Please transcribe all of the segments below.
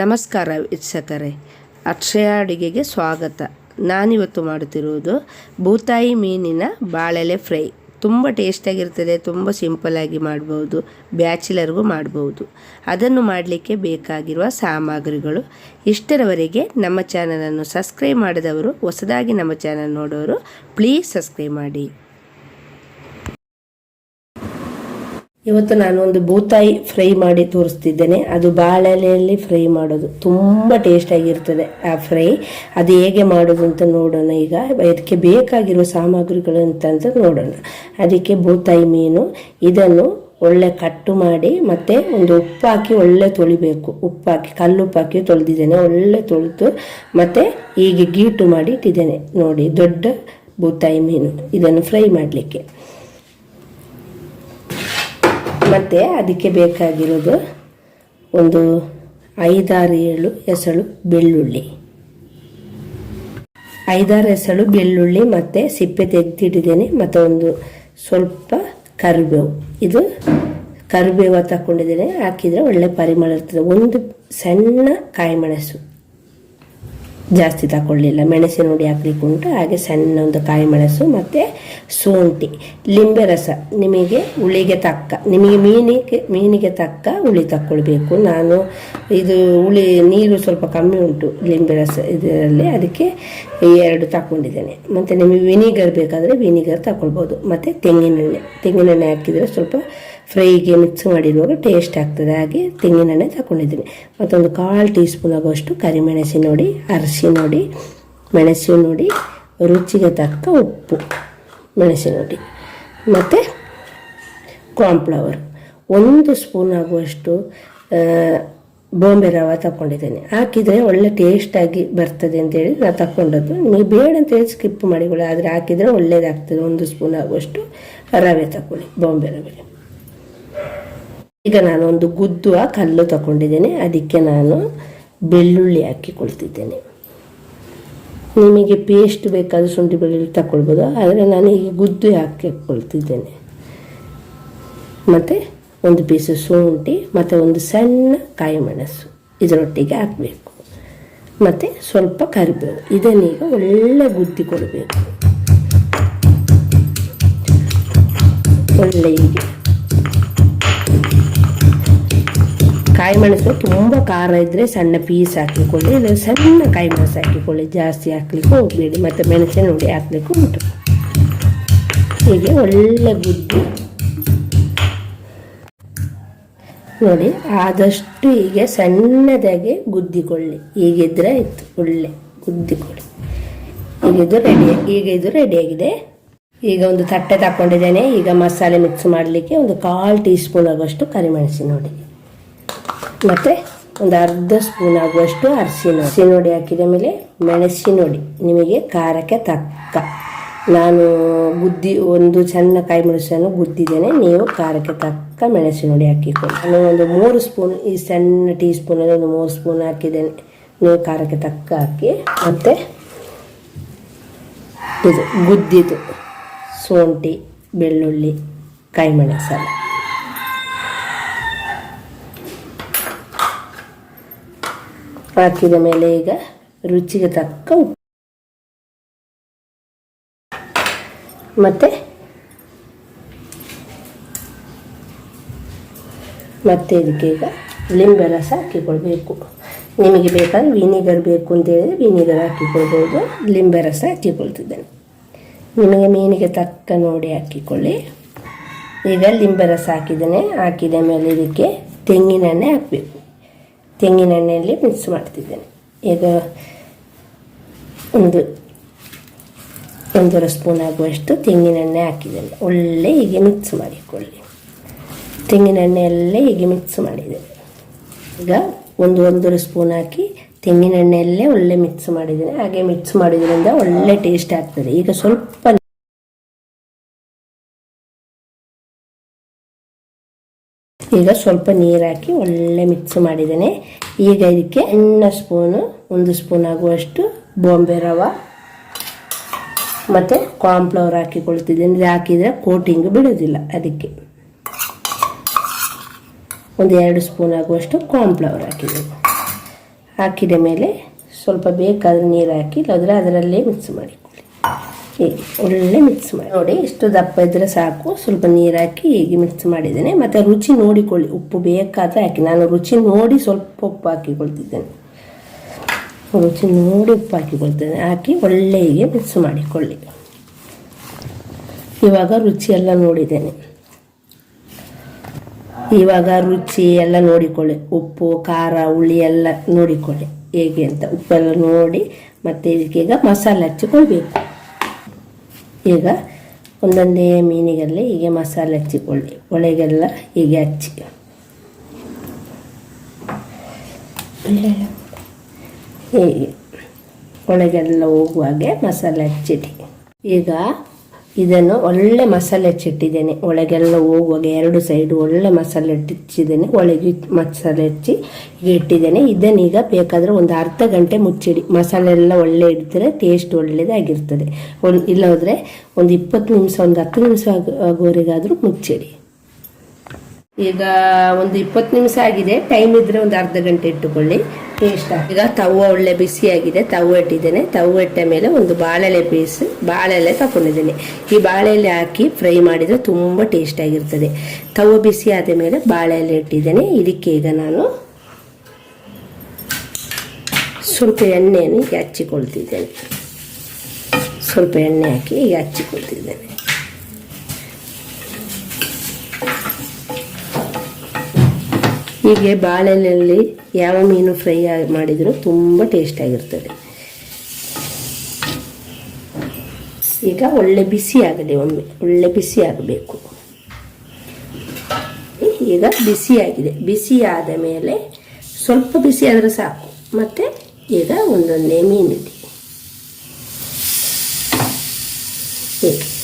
ನಮಸ್ಕಾರ ವೀಕ್ಷಕರೇ, ಅಕ್ಷಯ ಅಡುಗೆಗೆ ಸ್ವಾಗತ. ನಾನಿವತ್ತು ಮಾಡುತ್ತಿರುವುದು ಬೂತಾಯಿ ಮೀನಿನ ಬಾಳೆಲೆ ಫ್ರೈ. ತುಂಬ ಟೇಸ್ಟಾಗಿರ್ತದೆ ತುಂಬ ಸಿಂಪಲಾಗಿ ಮಾಡ್ಬೋದು, ಬ್ಯಾಚುಲರ್ಗೂ ಮಾಡ್ಬೋದು. ಅದನ್ನು ಮಾಡಲಿಕ್ಕೆ ಬೇಕಾಗಿರುವ ಸಾಮಗ್ರಿಗಳು. ಇಷ್ಟರವರೆಗೆ ನಮ್ಮ ಚಾನಲನ್ನು ಸಬ್ಸ್ಕ್ರೈಬ್ ಮಾಡಿದವರು, ಹೊಸದಾಗಿ ನಮ್ಮ ಚಾನಲ್ ನೋಡೋರು ಪ್ಲೀಸ್ ಸಬ್ಸ್ಕ್ರೈಬ್ ಮಾಡಿ. ಇವತ್ತು ನಾನು ಒಂದು ಬೂತಾಯಿ ಫ್ರೈ ಮಾಡಿ ತೋರಿಸ್ತಿದ್ದೇನೆ. ಅದು ಬಾಳೆಲೆಯಲ್ಲಿ ಫ್ರೈ ಮಾಡೋದು. ತುಂಬ ಟೇಸ್ಟಾಗಿರ್ತದೆ ಆ ಫ್ರೈ. ಅದು ಹೇಗೆ ಮಾಡೋದು ಅಂತ ನೋಡೋಣ ಈಗ. ಇದಕ್ಕೆ ಬೇಕಾಗಿರೋ ಸಾಮಗ್ರಿಗಳು ಅಂತ ನೋಡೋಣ. ಅದಕ್ಕೆ ಬೂತಾಯಿ ಮೀನು. ಇದನ್ನು ಒಳ್ಳೆ ಕಟ್ಟು ಮಾಡಿ, ಮತ್ತೆ ಒಂದು ಉಪ್ಪು ಹಾಕಿ ಒಳ್ಳೆ ತೊಳಿಬೇಕು. ಉಪ್ಪು ಹಾಕಿ ಕಲ್ಲುಪ್ಪು ಹಾಕಿ ತೊಳೆದಿದ್ದೇನೆ. ಒಳ್ಳೆ ತೊಳೆದು, ಮತ್ತೆ ಹೀಗೆ ಗೀಟು ಮಾಡಿ ಇಟ್ಟಿದ್ದೇನೆ. ನೋಡಿ, ದೊಡ್ಡ ಬೂತಾಯಿ ಮೀನು. ಇದನ್ನು ಫ್ರೈ ಮಾಡಲಿಕ್ಕೆ. ಮತ್ತು ಅದಕ್ಕೆ ಬೇಕಾಗಿರೋದು ಒಂದು ಐದಾರು ಏಳು ಎಸಳು ಬೆಳ್ಳುಳ್ಳಿ. ಐದಾರು ಎಸಳು ಬೆಳ್ಳುಳ್ಳಿ ಮತ್ತು ಸಿಪ್ಪೆ ತೆಗೆದಿಟ್ಟಿದ್ದೇನೆ. ಮತ್ತು ಒಂದು ಸ್ವಲ್ಪ ಕರಿಬೇವು. ಇದು ಕರಿಬೇವು ತಗೊಂಡಿದ್ದೇನೆ ಹಾಕಿದರೆ ಒಳ್ಳೆ ಪರಿಮಳ ಇರ್ತದೆ. ಒಂದು ಸಣ್ಣ ಕಾಯಿ ಮೆಣಸು ಜಾಸ್ತಿ ತಗೊಳ್ಳಿಲ್ಲ. ಮೆಣಸಿನ ಹುಡಿ ಹಾಕ್ಲಿಕ್ಕೆ ಉಂಟು, ಹಾಗೆ ಸಣ್ಣ ಒಂದು ಕಾಯಿ ಮೆಣಸು ಮತ್ತು ಶುಂಠಿ ಲಿಂಬೆ ರಸ. ನಿಮಗೆ ಹುಳಿಗೆ ತಕ್ಕ, ನಿಮಗೆ ಮೀನಿಗೆ ಮೀನಿಗೆ ತಕ್ಕ ಹುಳಿ ತಕ್ಕೊಳ್ಬೇಕು. ನಾನು ಇದು ಹುಳಿ, ನೀರು ಸ್ವಲ್ಪ ಕಮ್ಮಿ ಉಂಟು ಲಿಂಬೆ ರಸ ಇದರಲ್ಲಿ, ಅದಕ್ಕೆ ಎರಡು ತಗೊಂಡಿದ್ದೇನೆ ಮತ್ತು ನಿಮಗೆ ವಿನಿಗರ್ ಬೇಕಾದರೆ ವಿನಿಗರ್ ತಗೊಳ್ಬೋದು ಮತ್ತು ತೆಂಗಿನೆಣ್ಣೆ ತೆಂಗಿನೆಣ್ಣೆ ಹಾಕಿದರೆ ಸ್ವಲ್ಪ ಫ್ರೈಗೆ ಮಿಕ್ಸ್ ಮಾಡಿರುವಾಗ ಟೇಸ್ಟ್ ಆಗ್ತದೆ. ಹಾಗೆ ತೆಂಗಿನೆಣ್ಣೆ ತಗೊಂಡಿದ್ದೀನಿ ಮತ್ತೊಂದು ಕಾಲು ಟೀ ಸ್ಪೂನ್ ಆಗುವಷ್ಟು ಕರಿಮೆಣಸಿ ನೋಡಿ ಅರಸಿ ನೋಡಿ, ಮೆಣಸು ನೋಡಿ, ರುಚಿಗೆ ತಕ್ಕ ಉಪ್ಪು ಮೆಣಸಿನ ನೋಡಿ. ಮತ್ತು ಕಾರ್ನ್ಫ್ಲವರ್ ಒಂದು ಸ್ಪೂನ್ ಆಗುವಷ್ಟು ಬೊಂಬೆ ರವೆ ತಗೊಂಡಿದ್ದೇನೆ ಹಾಕಿದರೆ ಒಳ್ಳೆ ಟೇಸ್ಟಾಗಿ ಬರ್ತದೆ ಅಂತೇಳಿ ನಾನು ತಗೊಂಡದ್ದು ನಿಮಗೆ ಬೇಡ ಅಂತೇಳಿ ಸ್ಕಿಪ್ ಮಾಡಿಕೊಳ್ಳಿ, ಆದರೆ ಹಾಕಿದರೆ ಒಳ್ಳೇದಾಗ್ತದೆ. ಒಂದು ಸ್ಪೂನ್ ಆಗುವಷ್ಟು ರವೆ ತಗೊಳ್ಳಿ ಬಾಂಬೆ ರವೆ ಈಗ ನಾನು ಒಂದು ಗುದ್ದುವ ಕಲ್ಲು ತಗೊಂಡಿದ್ದೇನೆ. ಅದಕ್ಕೆ ನಾನು ಬೆಳ್ಳುಳ್ಳಿ ಹಾಕಿಕೊಳ್ತಿದ್ದೇನೆ. ನಿಮಗೆ ಪೇಸ್ಟ್ ಬೇಕಾದರೂ ಶುಂಠಿ ಬೆಳ್ಳುಳ್ಳಿ ತಗೊಳ್ಬೋದು ಆದರೆ ನಾನು ಈಗ ಗುದ್ದು ಹಾಕಿಕೊಳ್ತಿದ್ದೇನೆ. ಮತ್ತು ಒಂದು ಪೀಸು ಶುಂಠಿ, ಮತ್ತು ಒಂದು ಸಣ್ಣ ಕಾಯಿ ಮೆಣಸು ಇದರೊಟ್ಟಿಗೆ ಹಾಕಬೇಕು. ಮತ್ತು ಸ್ವಲ್ಪ ಕರಿಬೇವು. ಇದನ್ನೀಗ ಒಳ್ಳೆ ಗುದ್ದಿ ಕೊಡಬೇಕು. ಒಳ್ಳೆ ಹೀಗೆ. ಕಾಯಿ ಮೆಣಸು ತುಂಬ ಖಾರ ಇದ್ದರೆ ಸಣ್ಣ ಪೀಸ್ ಹಾಕಿಕೊಳ್ಳಿ ಇಲ್ಲ ಸಣ್ಣ ಕಾಯಿ ಮೆಣಸು ಹಾಕಿಕೊಳ್ಳಿ. ಜಾಸ್ತಿ ಹಾಕ್ಲಿಕ್ಕೆ ಹೋಗಬೇಡಿ. ಮತ್ತು ಮೆಣಸಿನ ಹುಡಿ ಹಾಕ್ಲಿಕ್ಕೆ ಉಂಟು. ಹೀಗೆ ಒಳ್ಳೆ ಗುದ್ದಿ. ನೋಡಿ, ಆದಷ್ಟು ಹೀಗೆ ಸಣ್ಣದಾಗಿ ಗುದ್ದಿಕೊಳ್ಳಿ. ಹೀಗಿದ್ರೆ ಆಯ್ತು. ಒಳ್ಳೆ ಗುದ್ದಿಕೊಳ್ಳಿ. ಈಗ ಇದು ರೆಡಿ ಈಗ ಇದು ರೆಡಿಯಾಗಿದೆ ಈಗ ಒಂದು ತಟ್ಟೆ ತಗೊಂಡಿದ್ದೇನೆ ಈಗ ಮಸಾಲೆ ಮಿಕ್ಸ್ ಮಾಡಲಿಕ್ಕೆ ಒಂದು ಕಾಲು ಟೀ ಸ್ಪೂನ್ ಆಗುವಷ್ಟು ಕರಿಮೆಣಸಿನ ನೋಡಿ. ಮತ್ತು ಒಂದು ಅರ್ಧ ಸ್ಪೂನ್ ಆಗುವಷ್ಟು ಅರಿಶಿನ ಅರಿಶಿನ ನೋಡಿ ಹಾಕಿದ ಮೇಲೆ ಮೆಣಸಿನ ನೋಡಿ. ನಿಮಗೆ ಖಾರಕ್ಕೆ ತಕ್ಕ. ನಾನು ಗುದ್ದಿ, ಒಂದು ಸಣ್ಣ ಕಾಯಿ ಮೆಣಸನ್ನು ಗುದ್ದಿದ್ದೇನೆ. ನೀವು ಖಾರಕ್ಕೆ ತಕ್ಕ ಮೆಣಸಿನ ಹುಡಿ ಹಾಕಿಕೊಂಡು ನಾನು ಒಂದು ಮೂರು ಸ್ಪೂನ್, ಈ ಸಣ್ಣ ಟೀ ಸ್ಪೂನಲ್ಲಿ ಒಂದು ಮೂರು ಸ್ಪೂನ್ ಹಾಕಿದ್ದೇನೆ. ನೀವು ಖಾರಕ್ಕೆ ತಕ್ಕ ಹಾಕಿ. ಮತ್ತು ಇದು ಗುದ್ದಿದ್ದು ಶುಂಠಿ ಬೆಳ್ಳುಳ್ಳಿ ಕಾಯಿ ಮೆಣಸಲ್ಲ ಹಾಕಿದ ಮೇಲೆ ಈಗ ರುಚಿಗೆ ತಕ್ಕ ಉಪ್ಪು. ಮತ್ತೆ ಮತ್ತೆ ಇದಕ್ಕೆ ಈಗ ಲಿಂಬೆ ರಸ ಹಾಕಿಕೊಳ್ಬೇಕು. ನಿಮಗೆ ಬೇಕಾದ್ರೆ ವಿನಿಗರ್ ಬೇಕು ಅಂತ ಹೇಳಿದ್ರೆ ವಿನಿಗರ್ ಹಾಕಿಕೊಳ್ಬೋದು. ಲಿಂಬೆ ರಸ ಹಾಕಿಕೊಳ್ತಿದ್ದೇನೆ. ನಿಮಗೆ ಮೀನಿಗೆ ತಕ್ಕ ನೋಡಿ ಹಾಕಿಕೊಳ್ಳಿ. ಈಗ ಲಿಂಬೆ ರಸ ಹಾಕಿದ್ದೇನೆ. ಹಾಕಿದ ಮೇಲೆ ಇದಕ್ಕೆ ತೆಂಗಿನೆಣ್ಣೆ ಹಾಕಬೇಕು. ತೆಂಗಿನೆಣ್ಣೆಯಲ್ಲಿ ಮಿಕ್ಸ್ ಮಾಡ್ತಿದ್ದೇನೆ. ಈಗ ಒಂದು, ಒಂದೂವರೆ ಸ್ಪೂನ್ ಆಗುವಷ್ಟು ತೆಂಗಿನೆಣ್ಣೆ ಹಾಕಿದ್ದೇನೆ. ಒಳ್ಳೆ ಹೀಗೆ ಮಿಕ್ಸ್ ಮಾಡಿಕೊಳ್ಳಿ. ತೆಂಗಿನೆಣ್ಣೆಯಲ್ಲೇ ಹೀಗೆ ಮಿಕ್ಸ್ ಮಾಡಿದ್ದೇನೆ. ಈಗ ಒಂದು ಒಂದೂವರೆ ಸ್ಪೂನ್ ಹಾಕಿ ತೆಂಗಿನೆಣ್ಣೆಯಲ್ಲೇ ಒಳ್ಳೆ ಮಿಕ್ಸ್ ಮಾಡಿದ್ದೇನೆ. ಹಾಗೆ ಮಿಕ್ಸ್ ಮಾಡೋದ್ರಿಂದ ಒಳ್ಳೆ ಟೇಸ್ಟ್ ಆಗ್ತದೆ. ಈಗ ಸ್ವಲ್ಪ ಈಗ ಸ್ವಲ್ಪ ನೀರು ಹಾಕಿ ಒಳ್ಳೆ ಮಿಕ್ಸ್ ಮಾಡಿದ್ದೇನೆ. ಈಗ ಇದಕ್ಕೆ ಸಣ್ಣ ಸ್ಪೂನು, ಒಂದು ಸ್ಪೂನ್ ಆಗುವಷ್ಟು ಬಾಂಬೆ ರವ ಮತ್ತು ಕಾರ್ನ್ಫ್ಲವರ್ ಹಾಕಿಕೊಳ್ತಿದ್ದೀನಿ. ಇದು ಹಾಕಿದರೆ ಕೋಟಿಂಗ್ ಬಿಡೋದಿಲ್ಲ ಅದಕ್ಕೆ. ಒಂದು ಎರಡು ಸ್ಪೂನ್ ಆಗುವಷ್ಟು ಕಾರ್ನ್ಫ್ಲವರ್ ಹಾಕಿದ್ದೀನಿ. ಹಾಕಿದ ಮೇಲೆ ಸ್ವಲ್ಪ ಬೇಕಾದ ನೀರು ಹಾಕಿ, ಇಲ್ಲಾದರೆ ಅದರಲ್ಲೇ ಮಿಕ್ಸ್ ಮಾಡಿಕೊಳ್ಳಿ ಒಳ್ಳೆ ಮಿಕ್ಸ್ ಮಾಡಿ. ನೋಡಿ, ಇಷ್ಟು ದಪ್ಪ ಇದ್ದರೆ ಸಾಕು. ಸ್ವಲ್ಪ ನೀರು ಹಾಕಿ ಹೀಗೆ ಮಿಕ್ಸ್ ಮಾಡಿದ್ದೇನೆ. ಮತ್ತೆ ರುಚಿ ನೋಡಿಕೊಳ್ಳಿ. ಉಪ್ಪು ಬೇಕಾದರೆ ಹಾಕಿ. ನಾನು ರುಚಿ ನೋಡಿ ಸ್ವಲ್ಪ ಉಪ್ಪು ಹಾಕಿಕೊಳ್ತಿದ್ದೇನೆ. ರುಚಿ ನೋಡಿ ಉಪ್ಪು ಹಾಕಿಕೊಳ್ತೇನೆ. ಹಾಕಿ ಒಳ್ಳೆ ಹೀಗೆ ಮಿಕ್ಸ್ ಮಾಡಿಕೊಳ್ಳಿ. ಇವಾಗ ರುಚಿ ಎಲ್ಲ ನೋಡಿದ್ದೇನೆ. ಇವಾಗ ರುಚಿ ಎಲ್ಲ ನೋಡಿಕೊಳ್ಳಿ. ಉಪ್ಪು, ಖಾರ, ಹುಳಿ ಎಲ್ಲ ನೋಡಿಕೊಳ್ಳಿ. ಹೇಗೆ ಅಂತ. ಉಪ್ಪೆಲ್ಲ ನೋಡಿ ಮತ್ತೆ ಈಗ ಮಸಾಲೆ ಹಚ್ಚಿಕೊಳ್ಬೇಕು. ಈಗ ಒಂದೊಂದೇ ಮೀನಿಗೆಲ್ಲ ಹೀಗೆ ಮಸಾಲೆ ಹಚ್ಚಿಕೊಳ್ಳಿ. ಒಳಗೆಲ್ಲ ಹೀಗೆ ಹಚ್ಚಿ. ಹೀಗೆ. ಒಳಗೆಲ್ಲ ಹೋಗುವಾಗೆ ಮಸಾಲೆ ಹಚ್ಚಿಡಿ. ಈಗ ಇದನ್ನು ಒಳ್ಳೆ ಮಸಾಲೆ ಹಚ್ಚಿಟ್ಟಿದ್ದೇನೆ. ಒಳಗೆಲ್ಲ ಹೋಗುವಾಗ ಎರಡು ಸೈಡು ಒಳ್ಳೆ ಮಸಾಲೆ ಹಚ್ಚಿದ್ದೇನೆ ಒಳಗೆ ಮಸಾಲೆ ಹಚ್ಚಿ ಈಗ ಇಟ್ಟಿದ್ದೇನೆ. ಇದನ್ನೀಗ ಬೇಕಾದರೆ ಒಂದು ಅರ್ಧ ಗಂಟೆ ಮುಚ್ಚಿಡಿ. ಮಸಾಲೆ ಎಲ್ಲ ಒಳ್ಳೆ ಇಡ್ತಾರೆ ಟೇಸ್ಟ್ ಒಳ್ಳೆಯದಾಗಿರ್ತದೆ ಒಂದು ಇಲ್ಲದ್ರೆ ಒಂದು ಇಪ್ಪತ್ತು ನಿಮಿಷ, ಒಂದು ಹತ್ತು ನಿಮಿಷ ಆಗ, ಆಗುವವರೆಗಾದರೂ ಮುಚ್ಚಿಡಿ. ಈಗ ಒಂದು ಇಪ್ಪತ್ತು ನಿಮಿಷ ಆಗಿದೆ. ಟೈಮ್ ಇದ್ರೆ ಒಂದು ಅರ್ಧ ಗಂಟೆ ಇಟ್ಟುಕೊಳ್ಳಿ. ಟೇಸ್ಟ್ ಈಗ ತವ ಒಳ್ಳೆ ಬಿಸಿಯಾಗಿದೆ ತವ ಇಟ್ಟಿದ್ದೇನೆ. ತವ ಇಟ್ಟ ಮೇಲೆ ಒಂದು ಬಾಳೆಲೆ ಪೀಸ್, ಬಾಳೆಲೆ ತಕೊಂಡಿದ್ದೀನಿ. ಈ ಬಾಳೆಲೆ ಹಾಕಿ ಫ್ರೈ ಮಾಡಿದರೆ ತುಂಬ ಟೇಸ್ಟ್ ಆಗಿರ್ತದೆ. ತವ ಬಿಸಿ ಆದ ಮೇಲೆ ಬಾಳೆಲೆ ಇಟ್ಟಿದ್ದೇನೆ. ಇದಕ್ಕೆ ಈಗ ನಾನು ಸ್ವಲ್ಪ ಎಣ್ಣೆಯನ್ನು ಈಗ ಹಚ್ಚಿಕೊಳ್ತಿದ್ದೇನೆ. ಸ್ವಲ್ಪ ಎಣ್ಣೆ ಹಾಕಿ ಈಗ ಹಚ್ಚಿಕೊಳ್ತಿದ್ದೇನೆ. ಹೀಗೆ ಬಾಳೆಲೆಯಲ್ಲಿ ಯಾವ ಮೀನು ಫ್ರೈ ಮಾಡಿದರೂ ತುಂಬ ಟೇಸ್ಟಾಗಿರ್ತದೆ ಈಗ ಒಳ್ಳೆ ಬಿಸಿ ಆಗಲಿ ಒಮ್ಮೆ, ಒಳ್ಳೆ ಬಿಸಿ ಆಗಬೇಕು. ಈಗ ಬಿಸಿಯಾಗಿದೆ ಬಿಸಿ ಆದ ಮೇಲೆ ಸ್ವಲ್ಪ ಬಿಸಿ ಆದರೆ ಸಾಕು. ಮತ್ತು ಈಗ ಒಂದೊಂದೇ ಮೀನಿದೆ. ಹೀಗೆ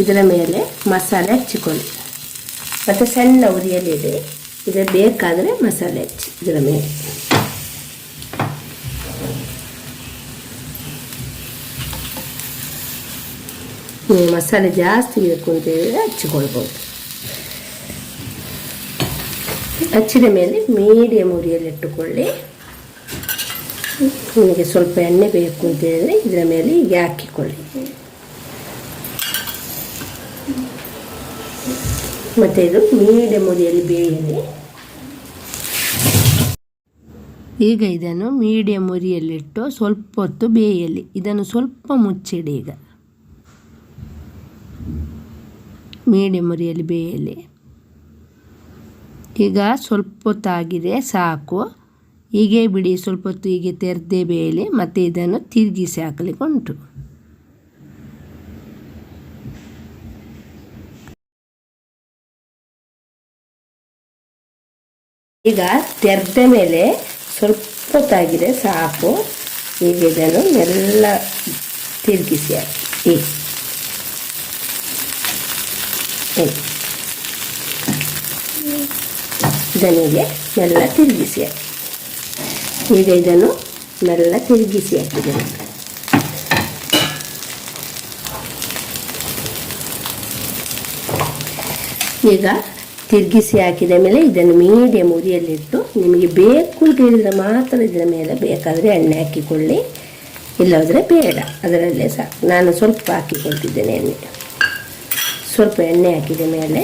ಇದರ ಮೇಲೆ ಮಸಾಲೆ ಹಚ್ಚಿಕೊಳ್ಳಿ. ಮತ್ತು ಸಣ್ಣ ಉರಿಯಲ್ಲಿದೆ ಇದು. ಬೇಕಾದರೆ ಮಸಾಲೆ ಹಚ್ಚಿ ಇದರ ಮೇಲೆ. ಮಸಾಲೆ ಜಾಸ್ತಿ ಬೇಕು ಅಂತ ಹೇಳಿದ್ರೆ ಹಚ್ಚಿಕೊಳ್ಬೋದು. ಹಚ್ಚಿದ ಮೇಲೆ ಮೀಡಿಯಮ್ ಉರಿಯಲ್ಲಿ ಇಟ್ಟುಕೊಳ್ಳಿ. ನಿಮಗೆ ಸ್ವಲ್ಪ ಎಣ್ಣೆ ಬೇಕು ಅಂತ ಹೇಳಿದ್ರೆ ಇದರ ಮೇಲೆ ಹೀಗೆ ಹಾಕಿಕೊಳ್ಳಿ. ಮತ್ತು ಇದು ಮೀಡಿಯಮ್ ಉರಿಯಲ್ಲಿ ಬೇಯಲಿ ಈಗ ಇದನ್ನು ಮೀಡಿಯಂ ಉರಿಯಲ್ಲಿಟ್ಟು ಸ್ವಲ್ಪ ಹೊತ್ತು ಬೇಯಲಿ ಇದನ್ನು ಸ್ವಲ್ಪ ಮುಚ್ಚಿಡಿ ಈಗ. ಮೀಡಿಯಮ್ ಉರಿಯಲ್ಲಿ ಬೇಯಲಿ ಈಗ ಸ್ವಲ್ಪ ಹೊತ್ತಾಗಿದೆ, ಸಾಕು. ಹೀಗೆ ಬಿಡಿ, ಸ್ವಲ್ಪ ಹೊತ್ತು ಹೀಗೆ ತೆರೆದೇ ಬೇಯಲಿ, ಮತ್ತು ಇದನ್ನು ತಿರುಗಿಸಿ ಹಾಕಲಿಕ್ಕೆ ಉಂಟು. ಈಗ ತೆರೆದ ಮೇಲೆ ಸ್ವಲ್ಪ ಹೊತ್ತಾಗಿದೆ, ಸಾಕು. ಈಗ ಇದನ್ನು ಎಲ್ಲ ತಿರುಗಿಸಿ ಹಾಕಿ. ಇದನಿಗೆ ಎಲ್ಲ ತಿರುಗಿಸಿ ಹಾಕಿ. ಈಗ ಇದನ್ನು ಮೆಲ್ಲ ತಿರುಗಿಸಿ ಹಾಕಿದ್ದೇನೆ ಈಗ ತಿರುಗಿಸಿ ಹಾಕಿದ ಮೇಲೆ ಇದನ್ನು ಮೀಡಿಯಂ ಉರಿಯಲ್ಲಿಟ್ಟು ನಿಮಗೆ ಬೇಕು ಕೇಳಿದರೆ ಮಾತ್ರ ಇದರ ಮೇಲೆ ಬೇಕಾದರೆ ಎಣ್ಣೆ ಹಾಕಿಕೊಳ್ಳಿ, ಇಲ್ಲದ್ರೆ ಬೇಡ. ಅದರಲ್ಲೇ ಸಾಕು. ನಾನು ಸ್ವಲ್ಪ ಹಾಕಿಕೊಳ್ತಿದ್ದೇನೆ ಎಣ್ಣೆ. ಸ್ವಲ್ಪ ಎಣ್ಣೆ ಹಾಕಿದ ಮೇಲೆ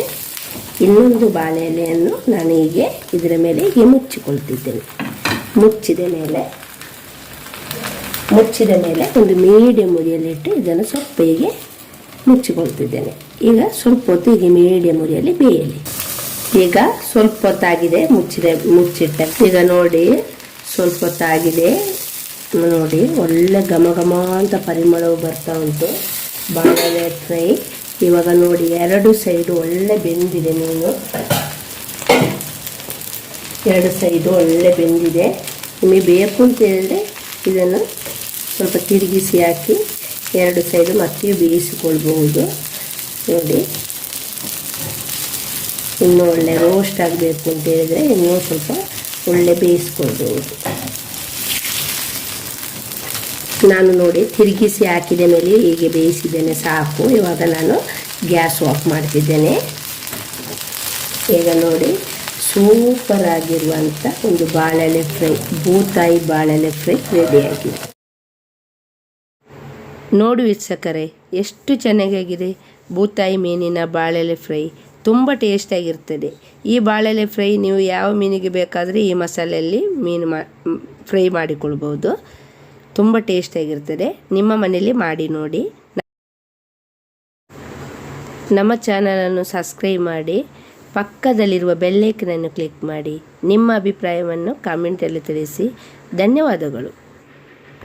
ಇನ್ನೊಂದು ಬಾಳೆ ಎಲೆಯನ್ನು ನಾನು ಹೀಗೆ ಇದರ ಮೇಲೆ ಹೀಗೆ ಮುಚ್ಚಿಕೊಳ್ತಿದ್ದೇನೆ. ಮುಚ್ಚಿದ ಮೇಲೆ ಮುಚ್ಚಿದ ಮೇಲೆ ಒಂದು ಮೀಡಿಯಂ ಉರಿಯಲ್ಲಿಟ್ಟು ಇದನ್ನು ಸ್ವಲ್ಪ ಹೀಗೆ ಮುಚ್ಚಿಕೊಳ್ತಿದ್ದೇನೆ. ಈಗ ಸ್ವಲ್ಪ ಹೊತ್ತು ಹೀಗೆ ಮೀಡಿಯಂ ಉರಿಯಲ್ಲಿ ಬೇಯಲಿ. ಈಗ ಸ್ವಲ್ಪ ಹೊತ್ತಾಗಿದೆ, ಮುಚ್ಚಿದೆ, ಮುಚ್ಚಿಟ್ಟೆ. ಈಗ ನೋಡಿ, ಸ್ವಲ್ಪ ಹೊತ್ತಾಗಿದೆ. ನೋಡಿ, ಒಳ್ಳೆ ಘಮ ಘಮ ಅಂತ ಪರಿಮಳವು ಬರ್ತಾ ಉಂಟು. ಬಾಳೆಲೆ ಫ್ರೈ ಇವಾಗ ನೋಡಿ, ಎರಡು ಸೈಡು ಒಳ್ಳೆ ಬೆಂದಿದೆ ಮೀನು. ಎರಡು ಸೈಡು ಒಳ್ಳೆ ಬೆಂದಿದೆ. ನಿಮಗೆ ಬೇಕು ಅಂತ ಹೇಳಿದ್ರೆ ಇದನ್ನು ಸ್ವಲ್ಪ ತಿರುಗಿಸಿ ಹಾಕಿ, ಎರಡು ಸೈಡು ಮತ್ತೆ ಬೇಯಿಸಿಕೊಳ್ಬಹುದು ನೋಡಿ. ಇನ್ನೂ ಒಳ್ಳೆ ರೋಸ್ಟ್ ಆಗಬೇಕು ಅಂತ ಹೇಳಿದರೆ ಇನ್ನೂ ಸ್ವಲ್ಪ ಒಳ್ಳೆ ಬೇಯಿಸ್ಕೊಳ್ಬೋದು. ನಾನು ನೋಡಿ ತಿರುಗಿಸಿ ಹಾಕಿದ ಮೇಲೆ ಹೀಗೆ ಬೇಯಿಸಿದ್ದೇನೆ ಸಾಕು. ಇವಾಗ ನಾನು ಗ್ಯಾಸ್ ಆಫ್ ಮಾಡ್ತಿದ್ದೇನೆ. ಈಗ ನೋಡಿ ಸೂಪರ್ ಆಗಿರುವಂಥ ಒಂದು ಬಾಳೆಲೆ ಫ್ರೈ ಬೂತಾಯಿ ಬಾಳೆಲೆ ಫ್ರೈ ರೆಡಿಯಾಗಿದೆ ನೋಡಿ ವೀಕ್ಷಕರೇ, ಎಷ್ಟು ಚೆನ್ನಾಗಿದೆ ಬೂತಾಯಿ ಮೀನಿನ ಬಾಳೆಲೆ ಫ್ರೈ. ತುಂಬ ಟೇಸ್ಟಾಗಿರ್ತದೆ ಈ ಬಾಳೆಲೆ ಫ್ರೈ ನೀವು ಯಾವ ಮೀನಿಗೆ ಬೇಕಾದರೆ ಈ ಮಸಾಲೆಯಲ್ಲಿ ಮೀನು ಮಾ ಫ್ರೈ ಮಾಡಿಕೊಳ್ಬೋದು. ತುಂಬ ಟೇಸ್ಟಾಗಿರ್ತದೆ ನಿಮ್ಮ ಮನೆಯಲ್ಲಿ ಮಾಡಿ ನೋಡಿ. ನಮ್ಮ ಚಾನಲನ್ನು ಸಬ್ಸ್ಕ್ರೈಬ್ ಮಾಡಿ. ಪಕ್ಕದಲ್ಲಿರುವ ಬೆಲ್ಲೈಕನನ್ನು ಕ್ಲಿಕ್ ಮಾಡಿ. ನಿಮ್ಮ ಅಭಿಪ್ರಾಯವನ್ನು ಕಾಮೆಂಟಲ್ಲಿ ತಿಳಿಸಿ. ಧನ್ಯವಾದಗಳು.